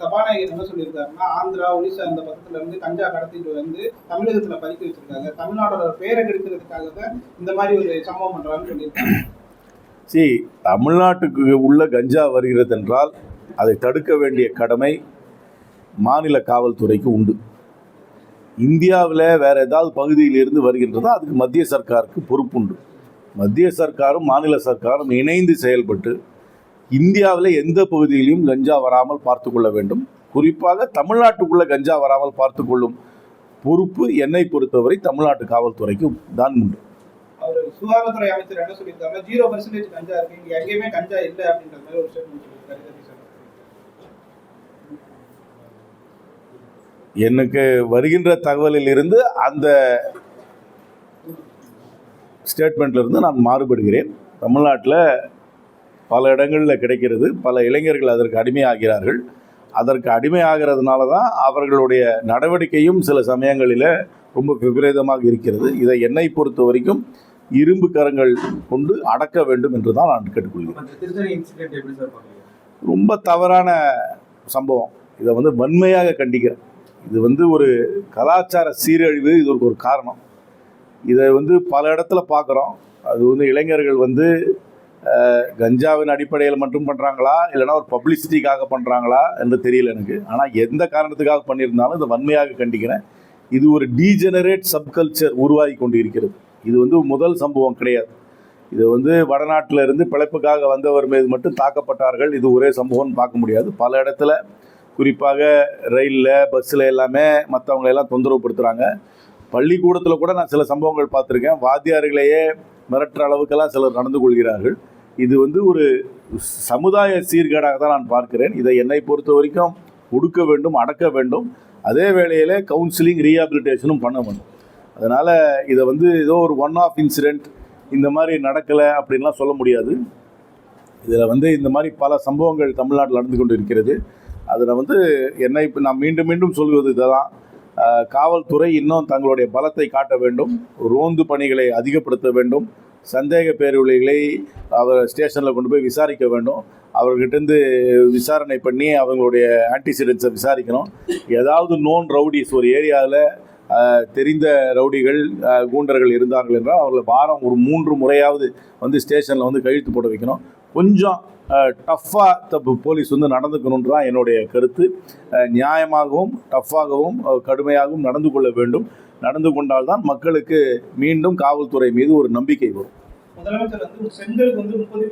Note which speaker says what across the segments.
Speaker 1: சபாநாயகர் என்ன சொல்லியிருக்காருன்னா ஆந்திரா ஒடிசா இந்த பக்கத்துல இருந்து கஞ்சா கடத்திட்டு வந்து தமிழகத்துல பதுக்கி வச்சிருக்காங்க. தமிழ்நாடோட பேரை கெடுக்கிறதுக்காக தான் இந்த மாதிரி ஒரு சம்பவம் பண்றாங்கன்னு சொல்லியிருக்காங்க.
Speaker 2: சி தமிழ்நாட்டுக்கு உள்ள கஞ்சா வருகிறது என்றால் அதை தடுக்க வேண்டிய கடமை மாநில காவல்துறைக்கு உண்டு. இந்தியாவில் வேற ஏதாவது பகுதியிலிருந்து வருகின்றதோ? அதுக்கு மத்திய சர்க்காருக்கு பொறுப்புண்டு. மத்திய சர்க்காரும் மாநில சர்க்காரும் இணைந்து செயல்பட்டு இந்தியாவில் எந்த பகுதியிலும் கஞ்சா வராமல் பார்த்து கொள்ள வேண்டும். குறிப்பாக தமிழ்நாட்டுக்குள்ள கஞ்சா வராமல் பார்த்து கொள்ளும் பொறுப்பு என்னை பொறுத்தவரை தமிழ்நாட்டு காவல்துறைக்கு தான் உண்டு.
Speaker 1: அவர் சுகாதாரத்துறை அமைச்சர் என்ன சொல்லியிருக்காங்க ஜீரோ பர்சன்டேஜ் கஞ்சா இருக்கு. இங்க எங்கேயுமே கஞ்சா இல்லை அப்படின்ற மாதிரி ஒரு ஸ்டேட்மெண்ட் சொல்லியிருக்காரு. இதை எப்படி சொல்றீங்க?
Speaker 2: எனக்கு வருகின்ற தகவலில் இருந்து அந்த ஸ்டேட்மெண்ட்ல இருந்து நான் மாறுபடுகிறேன். தமிழ்நாட்டில் பல இடங்களில் கிடைக்கிறது. பல இளைஞர்கள் அதற்கு அடிமையாகிறார்கள். அதற்கு அடிமையாகிறதுனால தான் அவர்களுடைய நடவடிக்கையும் சில சமயங்களில் ரொம்ப விபரீதமாக இருக்கிறது. இதை என்னை பொறுத்த வரைக்கும் இரும்பு கரங்கள் கொண்டு அடக்க வேண்டும் என்று தான் நான் கேட்டுக்கொள்கிறேன். ரொம்ப தவறான சம்பவம். இதை வந்து வன்மையாக கண்டிக்கிறேன். இது வந்து ஒரு கலாச்சார சீரழிவு இது ஒரு- காரணம். இதை வந்து பல இடத்துல பார்க்குறோம் அது வந்து இளைஞர்கள் வந்து கஞ்சாவின் அடிப்படையில் மட்டும் பண்ணுறாங்களா இல்லைன்னா ஒரு பப்ளிசிட்டிக்காக பண்ணுறாங்களா என்று தெரியல எனக்கு. ஆனால் எந்த காரணத்துக்காக பண்ணியிருந்தாலும் இதை வன்மையாக கண்டிக்கிறேன். இது ஒரு டீஜெனரேட் சப்கல்ச்சர் உருவாகி கொண்டு இருக்கிறது இது வந்து முதல் சம்பவம் கிடையாது. இது வந்து வடநாட்டில் இருந்து பிழைப்புக்காக வந்தவர் மீது மட்டும் தாக்கப்பட்டார்கள். இது ஒரே சம்பவம்னு பார்க்க முடியாது. பல இடத்துல குறிப்பாக ரயிலில் பஸ்ஸில் எல்லாமே மற்றவங்களையெல்லாம் தொந்தரவுப்படுத்துகிறாங்க பள்ளிக்கூடத்தில் கூட நான் சில சம்பவங்கள் பார்த்துருக்கேன். வாத்தியார்களையே மிரட்டுற அளவுக்கெல்லாம் சிலர் நடந்து கொள்கிறார்கள். இது வந்து ஒரு சமுதாய சீர்கேடாக தான் நான் பார்க்கிறேன். இதை என்னை பொறுத்த வரைக்கும் ஒடுக்க வேண்டும் அடக்க வேண்டும். அதே வேளையில் கவுன்சிலிங் ரீஹாபிலிட்டேஷனும் பண்ண வேண்டும். அதனால் இதை வந்து ஏதோ ஒரு ஒன் ஆஃப் இன்சிடெண்ட் இந்த மாதிரி நடக்கலை அப்படின்லாம் சொல்ல முடியாது. இதில் வந்து இந்த மாதிரி பல சம்பவங்கள் தமிழ்நாட்டில் நடந்து கொண்டு இருக்கிறது அதில் வந்து என்னை இப்போ நான் மீண்டும் மீண்டும் சொல்வது இதுதான். காவல்துறை இன்னும் தங்களுடைய பலத்தை காட்ட வேண்டும். ரோந்து பணிகளை அதிகப்படுத்த வேண்டும். சந்தேக பேருளைகளை அவர் ஸ்டேஷனில் கொண்டு போய் விசாரிக்க வேண்டும். அவர்கிட்டருந்து விசாரணை பண்ணி அவங்களுடைய ஆன்டிசிடென்ட்ஸை விசாரிக்கணும். ஏதாவது நோன் ரவுடிஸ் ஒரு ஏரியாவில் தெரிந்த ரவுடிகள் கூண்டர்கள் இருந்தார்கள் என்றால் அவர்களை வாரம் ஒரு மூன்று முறையாவது வந்து ஸ்டேஷனில் வந்து கழுத்து போட வைக்கணும். கொஞ்சம் டஃப்பாக தப்பு போலீஸ் வந்து நடந்துக்கணுன்ற தான் என்னுடைய கருத்து. நியாயமாகவும் டஃப்பாகவும் கடுமையாகவும் நடந்து கொள்ள வேண்டும். நடந்து கொண்டால்தான் மக்களுக்கு மீண்டும் காவல்துறை மீது ஒரு நம்பிக்கை வரும்.
Speaker 1: முதலமைச்சர் வந்து செங்கலுக்கு வந்து முப்பது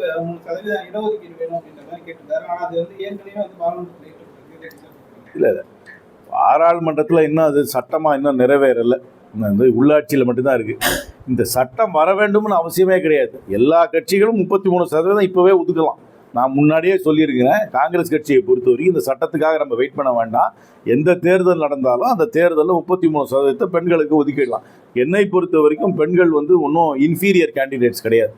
Speaker 1: சதவீதம் இடஒதுக்கீடு வேணும் அப்படின்ற மாதிரி கேட்டிருக்காரு ஆனா அது வந்து ஏற்கனவே வந்து பாராளுமன்றத்தில்?
Speaker 2: இல்லை இல்லை. பாராளுமன்றத்தில் இன்னும் அது சட்டமாக இன்னும் நிறைவேறலை. உள்ளாட்சியில் மட்டும்தான் இருக்குது இந்த சட்டம் வர வேண்டும்னு அவசியமே கிடையாது. எல்லா கட்சிகளும் முப்பத்தி மூணு சதவீதம் இப்போவே ஒதுக்கலாம். நான் முன்னாடியே சொல்லியிருக்கிறேன் காங்கிரஸ் கட்சியை பொறுத்தவரைக்கும் இந்த சட்டத்துக்காக நம்ம வெயிட் பண்ண வேண்டாம். எந்த தேர்தல் நடந்தாலும் அந்த தேர்தலில் முப்பத்தி மூணு சதவீதத்தை பெண்களுக்கு ஒதுக்கிடலாம். என்னை பொறுத்த வரைக்கும் பெண்கள் வந்து ஒன்றும் இன்ஃபீரியர் கேண்டிடேட்ஸ் கிடையாது.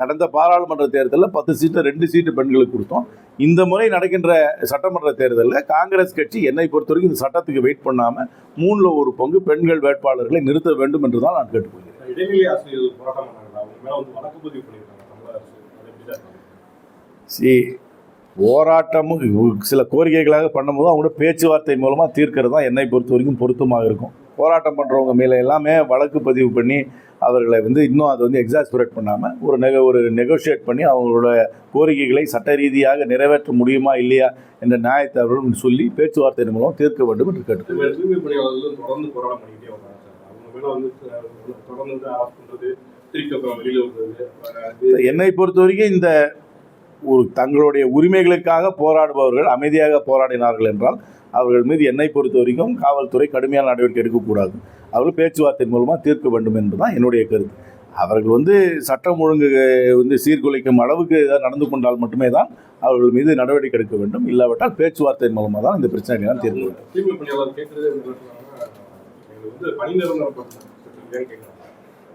Speaker 2: கடந்த பாராளுமன்ற தேர்தலில் பத்து சீட்டு ரெண்டு சீட்டு பெண்களுக்கு கொடுத்தோம். இந்த முறை நடக்கின்ற சட்டமன்ற தேர்தலில் காங்கிரஸ் கட்சி என்னை பொறுத்த வரைக்கும் இந்த சட்டத்துக்கு வெயிட் பண்ணாமல் மூணில் ஒரு பங்கு பெண்கள் வேட்பாளர்களை நிறுத்த வேண்டும் என்று தான் நான் கேட்டுக்கொள்கிறேன்? சி போராட்டமும் சில கோரிக்கைகளாக பண்ணும்போது அவங்களோட பேச்சுவார்த்தை மூலமாக தீர்க்கிறது தான் என்னை பொறுத்த வரைக்கும் பொருத்தமாக இருக்கும். போராட்டம் பண்ணுறவங்க மேலே எல்லாமே வழக்கு பதிவு பண்ணி அவர்களை வந்து இன்னும் அதை வந்து எக்ஸாஸ்பரேட் பண்ணாமல் ஒரு நெக ஒரு நெகோஷியேட் பண்ணி அவங்களோட கோரிக்கைகளை சட்ட ரீதியாக நிறைவேற்ற முடியுமா இல்லையா என்ற நியாயத்தை அவர்களும் சொல்லி பேச்சுவார்த்தை மூலம் தீர்க்க வேண்டும் என்று கேட்டுக்கொள்கிறேன். என்னை பொறுத்த வரைக்கும் இந்த ஒரு தங்களுடைய உரிமைகளுக்காக போராடுபவர்கள் அமைதியாக போராடினார்கள் என்றால் அவர்கள் மீது என்னை பொறுத்த வரைக்கும் காவல்துறை கடுமையான நடவடிக்கை எடுக்கக்கூடாது. அவர்கள் பேச்சுவார்த்தை மூலமாக தீர்க்க வேண்டும் என்பதுதான் என்னுடைய கருத்து. அவர்கள் வந்து சட்டம் ஒழுங்கு வந்து சீர்குலைக்கும் அளவுக்கு ஏதாவது நடந்து கொண்டால் மட்டுமே தான் அவர்கள் மீது நடவடிக்கை எடுக்க வேண்டும். இல்லாவிட்டால் பேச்சுவார்த்தை மூலமாக தான் இந்த பிரச்சனைகளை தீர்க்க வேண்டும்
Speaker 3: பணி நிரந்தரம் கேட்கறாங்க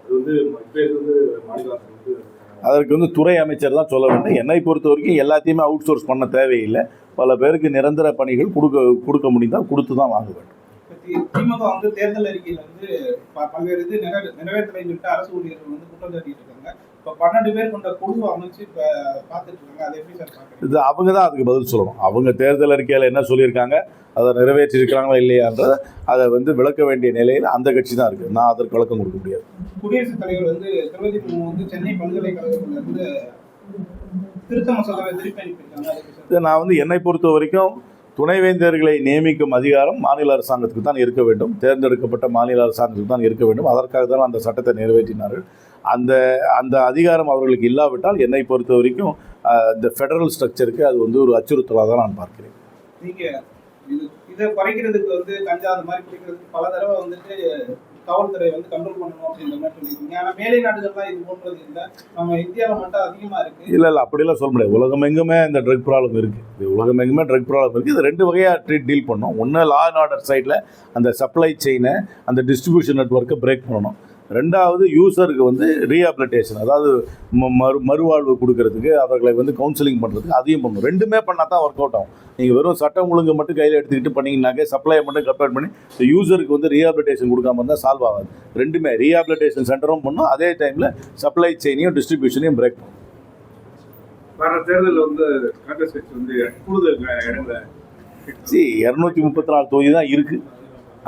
Speaker 3: அது வந்து இப்போ இது வந்து மாநில அரசு வந்து
Speaker 2: அதற்கு வந்து துறை அமைச்சர் தான் சொல்ல வேண்டும். என்னை பொறுத்த வரைக்கும் எல்லாத்தையுமே அவுட் சோர்ஸ் பண்ண தேவையில்லை. பல பேருக்கு நிரந்தர பணிகள் கொடுக்க கொடுக்க முடிந்தால் கொடுத்து தான் வாங்க வேண்டும்.
Speaker 1: திமுக வந்து தேர்தல் அறிக்கையில் வந்து பல்வேறு இது நிறைவே நிறைவேற்றலைன்னு சொல்லிட்டு அரசு ஊழியர்கள் வந்து குற்றம் சாட்டிட்டு இருக்காங்க.
Speaker 2: இது அவங்க தான் அதுக்கு பதில் சொல்லணும். அவங்க தேர்தல் அறிக்கையில் என்ன சொல்லியிருக்காங்க அதை நிறைவேற்றிருக்கிறாங்களா இல்லையான்றத அதை வந்து விளக்க வேண்டிய நிலையில் அந்த கட்சி தான் இருக்குது நான் அதற்கு விளக்கம் கொடுக்க முடியாது.
Speaker 1: குடியரசுத் தலைவர் வந்து திரௌபதி முர்மு வந்து சென்னை பல்கலைக்கழகத்துல இருந்து திருத்த மசோதாவை திருப்பி அனுப்பியிருக்காங்க.
Speaker 2: நான் வந்து என்னை பொறுத்த வரைக்கும் துணைவேந்தர்களை நியமிக்கும் அதிகாரம் மாநில அரசாங்கத்துக்கு தான் இருக்க வேண்டும். தேர்ந்தெடுக்கப்பட்ட மாநில அரசாங்கத்துக்கு தான் இருக்க வேண்டும். அதற்காக தான் அந்த சட்டத்தை நிறைவேற்றினார்கள். அந்த அந்த அதிகாரம் அவர்களுக்கு இல்லாவிட்டால் என்னை பொறுத்த வரைக்கும் இந்த ஃபெடரல் ஸ்ட்ரக்சருக்கு அது வந்து ஒரு அச்சுறுத்தலாக தான் நான் பார்க்கிறேன்.
Speaker 1: நீங்கள் இதை குறைக்கிறதுக்கு வந்து கஞ்சா அந்த மாதிரி குறைக்கிறதுக்கு பல தடவை வந்துட்டு காவல்துறை வந்து கண்ட்ரோல் பண்ணணும் அப்படின்ற மாதிரி சொல்லியிருக்கீங்க? ஆனால் மேலை நாடுகள்லாம் இது போன்றது இல்லை. நம்ம இந்தியாவில் மட்டும் அதிகமாக இருக்குது
Speaker 2: இல்லை இல்லை அப்படிலாம் சொல்ல முடியாது. உலகம் எங்குமே இந்த ட்ரக் ப்ராப்ளம் இருக்குது உலகம் எங்குமே ட்ரக் ப்ராப்ளம் இருக்குது இது ரெண்டு வகையாக ட்ரீட் டீல் பண்ணணும். ஒன்று லா அண்ட் ஆர்டர் சைடில் அந்த சப்ளை செயினை அந்த டிஸ்ட்ரிபியூஷன் நெட்ஒர்க்கை பிரேக் பண்ணணும். ரெண்டாவது யூசருக்கு வந்து ரீஹாபிலிட்டேஷன் அதாவது மறு மறுவாழ்வு கொடுக்கறதுக்கு அவர்களை வந்து கவுன்சிலிங் பண்ணுறதுக்கு அதையும் பண்ணணும். ரெண்டுமே பண்ணால் தான் ஒர்க் அவுட் ஆகும். நீங்கள் வெறும் சட்டம் ஒழுங்கு மட்டும் கையில் எடுத்துக்கிட்டு பண்ணீங்கன்னாக்கே சப்ளையை மட்டும் கம்பேர் பண்ணி யூசருக்கு வந்து ரீஹாபிலிட்டேஷன் கொடுக்காம இருந்தால் சால்வ் ஆகாது. ரெண்டுமே ரீஹாபிலிட்டேஷன் சென்டரும் பண்ணும் அதே டைமில் சப்ளை செயினையும் டிஸ்ட்ரிபியூஷனையும் பிரேக் பண்ணணும்.
Speaker 3: வர தேர்தலில் வந்து காங்கிரஸ் கட்சி வந்து கூடுதல் இடங்களை
Speaker 2: சி இரநூத்தி முப்பத்தி நாலு தொகுதி தான் இருக்குது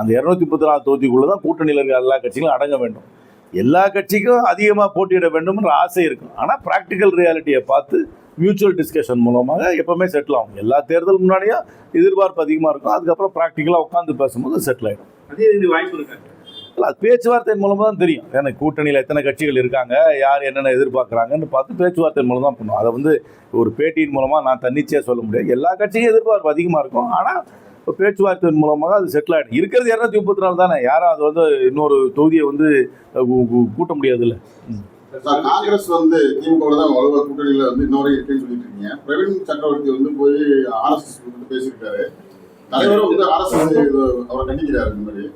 Speaker 2: அந்த இரநூத்தி முப்பத்தி நாலு தொகுதிக்குள்ளே தான் கூட்டணியில் இருக்கிற எல்லா கட்சிகளும் அடங்க வேண்டும். எல்லா கட்சிக்கும் அதிகமாக போட்டியிட வேண்டும்ன்ற ஆசை இருக்கும். ஆனால் ப்ராக்டிக்கல் ரியாலிட்டியை பார்த்து மியூச்சுவல் டிஸ்கஷன் மூலமாக எப்போவுமே செட்டில் ஆகும். எல்லா தேர்தல் முன்னாடியும் எதிர்பார்ப்பு அதிகமாக இருக்கும். அதுக்கப்புறம் ப்ராக்டிக்கலாக உட்காந்து பேசும்போது செட்டில் ஆகிடும்
Speaker 3: அதே வாய்ப்பு இருக்காங்க
Speaker 2: இல்லை அது பேச்சுவார்த்தை மூலமாக தான் தெரியும். ஏன்னா கூட்டணியில் எத்தனை கட்சிகள் இருக்காங்க யார் என்னென்ன எதிர்பார்க்குறாங்கன்னு பார்த்து பேச்சுவார்த்தை மூலம் தான் பண்ணும். அதை வந்து ஒரு பேட்டியின் மூலமாக நான் தன்னிச்சையாக சொல்ல முடியாது. எல்லா கட்சியும் எதிர்பார்ப்பு அதிகமாக இருக்கும். ஆனால் பேச்சுவார்த்தை மூலமாக அது செட்டில் ஆகிடும் இருக்கிறது இரநூத்தி முப்பத்தி நாலு தானே. யாரும் அது வந்து இன்னொரு தொகுதியை வந்து கூட்ட முடியாதுல்ல.
Speaker 4: சார், காங்கிரஸ் வந்து திமுக தான் வலுவா கூட்டணியில வந்து இன்னொரு இருக்குன்னு சொல்லிட்டு இருக்கீங்க. பிரவீன் சக்கரவர்த்தி வந்து போய் ஆர்எஸ்எஸ் பேசியிருக்காரு. தலைவரும் வந்து ஆர்எஸ்எஸ் அவரை கண்டிக்கிறாரு இந்த மாதிரி.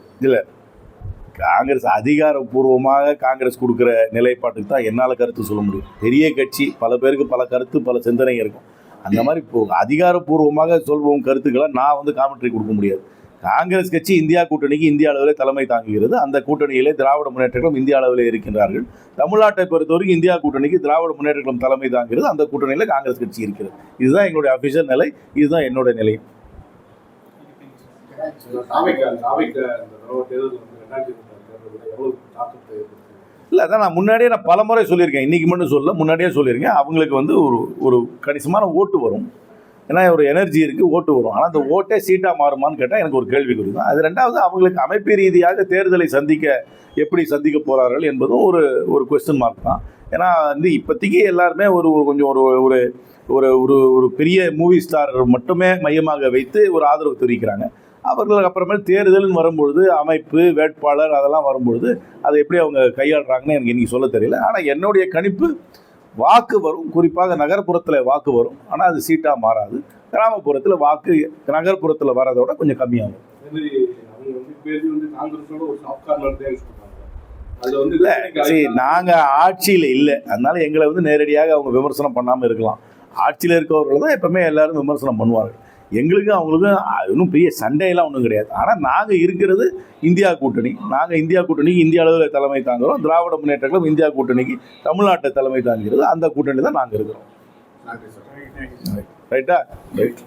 Speaker 2: காங்கிரஸ் அதிகாரப்பூர்வமாக காங்கிரஸ் கொடுக்குற நிலைப்பாட்டுக்கு தான் என்னால் கருத்து சொல்ல முடியும். பெரிய கட்சி பல பேருக்கு பல கருத்து பல சிந்தனை இருக்கும். அந்த மாதிரி இப்போ அதிகாரப்பூர்வமாக சொல்வோம் கருத்துக்களை நான் வந்து காமெண்ட்ரி கொடுக்க முடியாது. காங்கிரஸ் கட்சி இந்தியா கூட்டணிக்கு இந்திய அளவிலே தலைமை தாங்குகிறது. அந்த கூட்டணியிலே திராவிட முன்னேற்றங்களும் இந்திய அளவிலே இருக்கின்றார்கள். தமிழ்நாட்டை பொறுத்தவரைக்கும் இந்தியா கூட்டணிக்கு திராவிட முன்னேற்றங்களும் தலைமை தாங்குகிறது. அந்த கூட்டணியில் காங்கிரஸ் கட்சி இருக்கிறது. இதுதான் எங்களுடைய அபிஷியல் நிலை. இதுதான் என்னுடைய நிலை.
Speaker 3: சாமிக்கு சாமிக்கு அந்த தடவை தேர்தல் வந்து ரெண்டாயிரத்தி இருபத்தி எவ்வளவு தாக்கத்தை
Speaker 2: இல்லை அதான் நான் முன்னாடியே நான் பல முறை சொல்லியிருக்கேன். இன்றைக்கி மட்டும் சொல்ல முன்னாடியே சொல்லியிருக்கேன். அவங்களுக்கு வந்து ஒரு ஒரு கணிசமான ஓட்டு வரும். ஏன்னா ஒரு எனர்ஜி இருக்குது ஓட்டு வரும். ஆனால் அந்த ஓட்டே சீட்டாக மாறுமான்னு கேட்டால் எனக்கு ஒரு கேள்விக்குறி தான். அது ரெண்டாவது அவங்களுக்கு அமைப்பு ரீதியாக தேர்தலை சந்திக்க எப்படி சந்திக்க போகிறார்கள் என்பதும் ஒரு ஒரு கொஸ்டின் மார்க் தான். ஏன்னா வந்து இப்போதைக்கு எல்லாருமே ஒரு ஒரு கொஞ்சம் ஒரு ஒரு ஒரு ஒரு ஒரு பெரிய மூவி ஸ்டார் மட்டுமே மையமாக வைத்து ஒரு ஆதரவு தெரிவிக்கிறாங்க. அவர்களுக்கு அப்புறமேல் தேர்தல்னு வரும்பொழுது அமைப்பு வேட்பாளர் அதெல்லாம் வரும்பொழுது அதை எப்படி அவங்க கையாளுறாங்கன்னு எனக்கு இன்னைக்கு சொல்ல தெரியல. ஆனால் என்னுடைய கணிப்பு வாக்கு வரும். குறிப்பாக நகர்ப்புறத்தில் வாக்கு வரும். ஆனால் அது சீட்டாக மாறாது. கிராமப்புறத்தில் வாக்கு நகர்ப்புறத்தில் வரதோட கொஞ்சம் கம்மியாகும். இல்லை சரி நாங்கள் ஆட்சியில் இல்லை. அதனால எங்களை வந்து நேரடியாக அவங்க விமர்சனம் பண்ணாமல் இருக்கலாம். ஆட்சியில் இருக்கவர்கள் தான் எப்பவுமே எல்லாரும் விமர்சனம் பண்ணுவார்கள். எங்களுக்கும் அவங்களுக்கும் இன்னும் பெரிய சண்டையெல்லாம் ஒன்றும் கிடையாது. ஆனால் நாங்கள் இருக்கிறது இந்தியா கூட்டணி. நாங்கள் இந்தியா கூட்டணிக்கு இந்திய அளவில் தலைமை தாங்குகிறோம் திராவிட முன்னேற்றங்களும் இந்தியா கூட்டணிக்கு தமிழ்நாட்டை தலைமை தாங்குகிறது. அந்த கூட்டணி தான் நாங்கள் இருக்கிறோம். ரைட்டா ரைட்